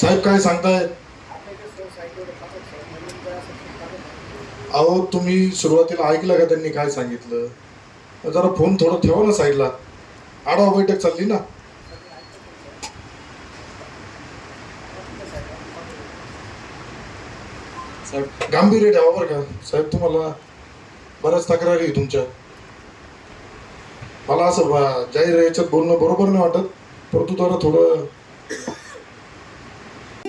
साहेब काय सांगताय? अहो तुम्ही सुरुवातीला ऐकलं का त्यांनी काय सांगितलं? जरा फोन थोडा ठेवा ना साईडला. आढावा बैठक चालली ना? साहेब गांभीर्य ठेवा बरं का. साहेब तुम्हाला बऱ्याच तक्रारी आहे तुमच्या. मला असं बा- जाहीर याच्यात बोलणं बरोबर नाही वाटत. परंतु जरा थोडं